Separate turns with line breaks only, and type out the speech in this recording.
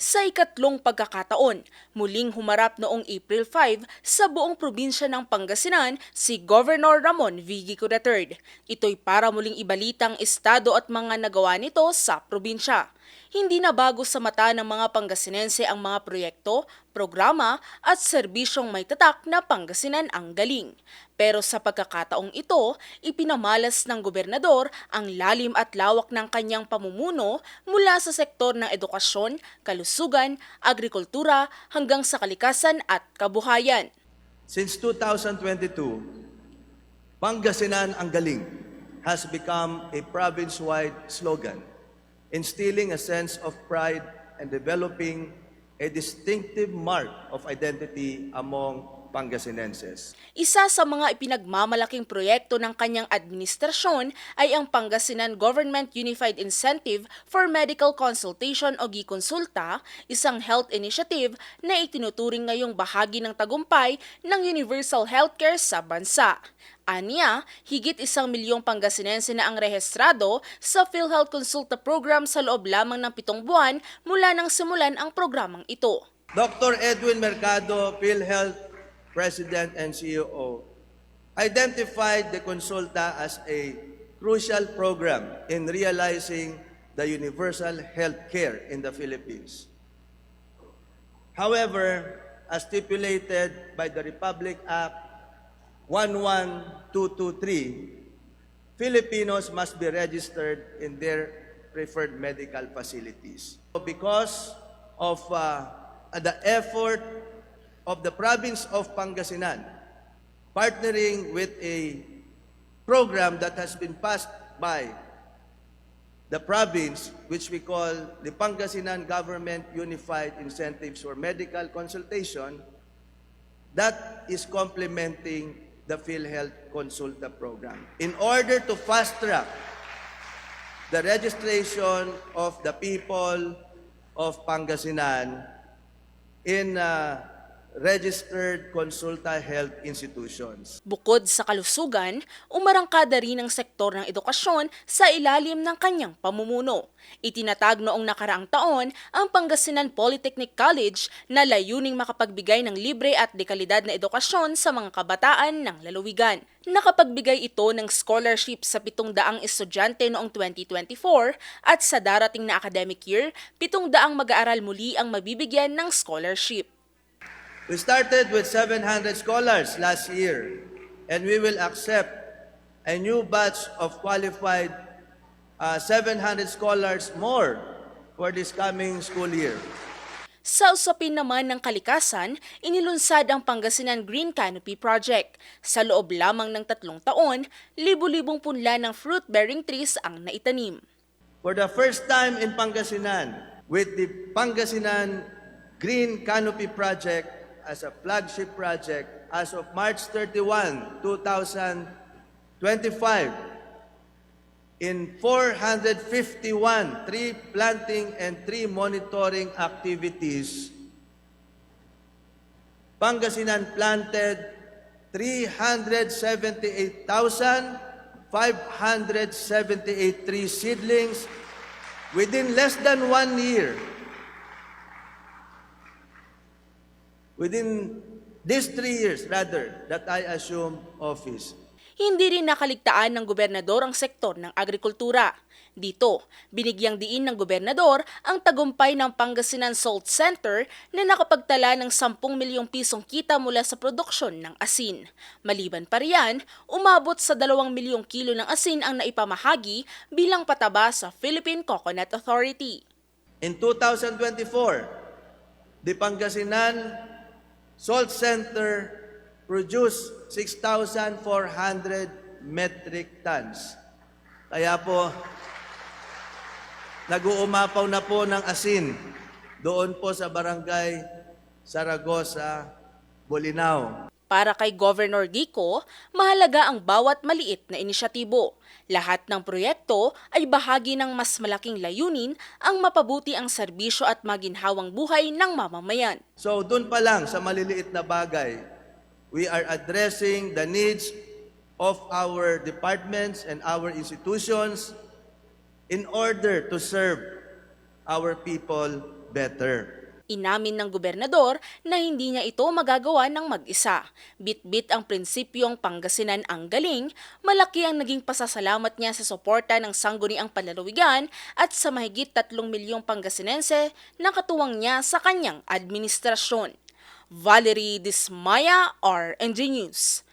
Sa ikatlong pagkakataon, muling humarap noong April 5 sa buong probinsya ng Pangasinan si Governor Ramon Vigico III. Ito'y para muling ibalitang estado at mga nagawa nito sa probinsya. Hindi na bago sa mata ng mga Pangasinense ang mga proyekto, programa at serbisyong may tatak na Pangasinan ang galing. Pero sa pagkakataong ito, ipinamalas ng gobernador ang lalim at lawak ng kanyang pamumuno mula sa sektor ng edukasyon, kalusugan, agrikultura hanggang sa kalikasan at kabuhayan.
Since 2022, Pangasinan ang galing has become a province-wide slogan, instilling a sense of pride and developing a distinctive mark of identity among Pangasinenses.
Isa sa mga ipinagmamalaking proyekto ng kanyang administrasyon ay ang Pangasinan Government Unified Incentive for Medical Consultation o GIConsulta, isang health initiative na itinuturing ngayong bahagi ng tagumpay ng universal healthcare sa bansa. Aniya, higit isang milyong Pangasinense na ang rehistrado sa PhilHealth Consulta program sa loob lamang ng pitong buwan mula nang simulan ang programang ito.
Dr. Edwin Mercado, PhilHealth President and CEO, identified the Consulta as a crucial program in realizing the universal health care in the Philippines. However, as stipulated by the Republic Act 11223, Filipinos must be registered in their preferred medical facilities. Because of uh, the effort of the province of Pangasinan, partnering with a program that has been passed by the province, which we call the Pangasinan Government Unified Incentives for Medical Consultation, that is complementing the PhilHealth Consulta program. In order to fast track the registration of the people of Pangasinan in uh, registered consulta health institutions.
Bukod sa kalusugan, umarangkada rin ang sektor ng edukasyon sa ilalim ng kanyang pamumuno. Itinatag noong nakaraang taon ang Pangasinan Polytechnic College na layuning makapagbigay ng libre at dekalidad na edukasyon sa mga kabataan ng lalawigan. Nakapagbigay ito ng scholarship sa 700 estudyante noong 2024 at sa darating na academic year, 700 mag-aaral muli ang mabibigyan ng scholarship.
We started with 700 scholars last year, and we will accept a new batch of qualified uh, 700 scholars more for this coming school year.
Sa usapin naman ng kalikasan, inilunsad ang Pangasinan Green Canopy Project. Sa loob lamang ng tatlong taon, libu-libong punla ng fruit-bearing trees ang naitanim.
For the first time in Pangasinan, with the Pangasinan Green Canopy Project as a flagship project, as of March 31, 2025, in 451 tree planting and tree monitoring activities, Pangasinan planted 378,578 tree seedlings within less than one year. Within these three years, rather, that I assume office.
Hindi rin nakaligtaan ng gobernador ang sektor ng agrikultura. Dito, binigyang diin ng gobernador ang tagumpay ng Pangasinan Salt Center na nakapagtala ng 10 milyong pisong kita mula sa produksyon ng asin. Maliban pa riyan, umabot sa 2 milyong kilo ng asin ang naipamahagi bilang pataba sa Philippine Coconut Authority.
In 2024, the Pangasinan Salt Center produced 6,400 metric tons. Kaya po, nag-uumapaw na po ng asin doon po sa barangay Saragosa, Bolinao.
Para kay Governor Gico, mahalaga ang bawat maliit na inisyatibo. Lahat ng proyekto ay bahagi ng mas malaking layunin ang mapabuti ang serbisyo at maginhawang buhay ng mamamayan.
So doon pa lang sa maliliit na bagay, we are addressing the needs of our departments and our institutions in order to serve our people better.
Inamin ng gobernador na hindi niya ito magagawa ng mag-isa. Bit-bit ang prinsipyong Pangasinan ang galing, malaki ang naging pasasalamat niya sa suporta ng sangguniang panlalawigan at sa mahigit 3 milyong Pangasinense na katuwang niya sa kanyang administrasyon. Valerie Dismaya, RNG News.